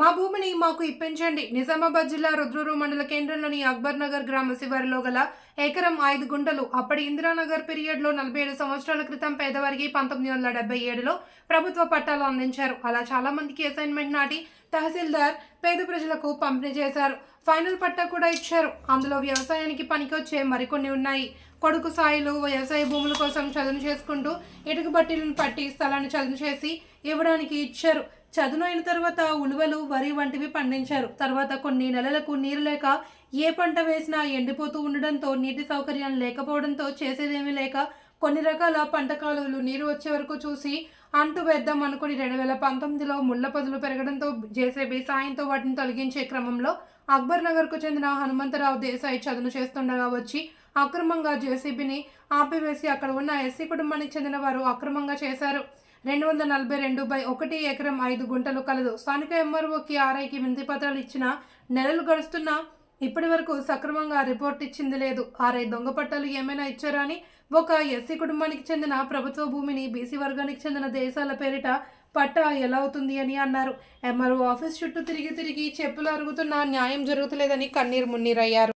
మా భూమిని మాకు ఇప్పించండి. నిజామాబాద్ జిల్లా రుద్రూరు మండల కేంద్రంలోని అక్బర్ నగర్ గ్రామ శివారులో గల ఎకరం ఐదు గుంటలు అప్పటి ఇందిరానగర్ పీరియడ్లో నలభై ఏడు సంవత్సరాల క్రితం పేదవారికి పంతొమ్మిది వందల డెబ్బై ఏడులో ప్రభుత్వ పట్టాలు అందించారు. అలా చాలా మందికి అసైన్మెంట్ నాటి తహసీల్దార్ పేద ప్రజలకు పంపిణీ చేశారు. ఫైనల్ పట్టా కూడా ఇచ్చారు. అందులో వ్యవసాయానికి పనికొచ్చే మరికొన్ని ఉన్నాయి. కొడుకు సాయిలు వ్యవసాయ భూముల కోసం చదును చేసుకుంటూ ఇటుక బట్టీలను పట్టి స్థలాన్ని చదును చేసి ఇవ్వడానికి ఇచ్చారు. చదునైన తర్వాత ఉలువలు వరి వంటివి పండించారు. తర్వాత కొన్ని నెలలకు నీరు లేక ఏ పంట వేసినా ఎండిపోతూ ఉండడంతో నీటి సౌకర్యం లేకపోవడంతో చేసేదేమీ లేక కొన్ని రకాల పంట కాలువలు నీరు వచ్చే వరకు చూసి అంటు వేద్దాం అనుకుని రెండు వేల పంతొమ్మిదిలో ముళ్ళ పొదలు పెరగడంతో జేసీబీ సాయంతో వాటిని తొలగించే క్రమంలో అక్బర్ నగర్కు చెందిన హనుమంతరావు దేశాయి చదును చేస్తుండగా వచ్చి అక్రమంగా జేసీబీని ఆపివేసి అక్కడ ఉన్న ఎస్సీ కుటుంబానికి చెందిన వారు అక్రమంగా చేశారు. రెండు వందల నలభై రెండు బై ఒకటి ఎకరం ఐదు గుంటలు కలదు. స్థానిక ఎంఆర్ఓకి ఆర్ఐకి వినతి పత్రాలు ఇచ్చిన నెలలు గడుస్తున్నా ఇప్పటి వరకు సక్రమంగా రిపోర్ట్ ఇచ్చింది లేదు. ఆర్ఐ దొంగ పట్టాలు ఏమైనా ఇచ్చారా అని ఒక ఎస్సీ కుటుంబానికి చెందిన ప్రభుత్వ భూమిని బీసీ వర్గానికి చెందిన దేశాల పేరిట పట్టా ఎలా అవుతుంది అని అన్నారు. ఎంఆర్ఓ ఆఫీస్ చుట్టూ తిరిగి తిరిగి చెప్పులు అరుగుతున్నా న్యాయం జరుగుతలేదని కన్నీరు మున్నీరయ్యారు.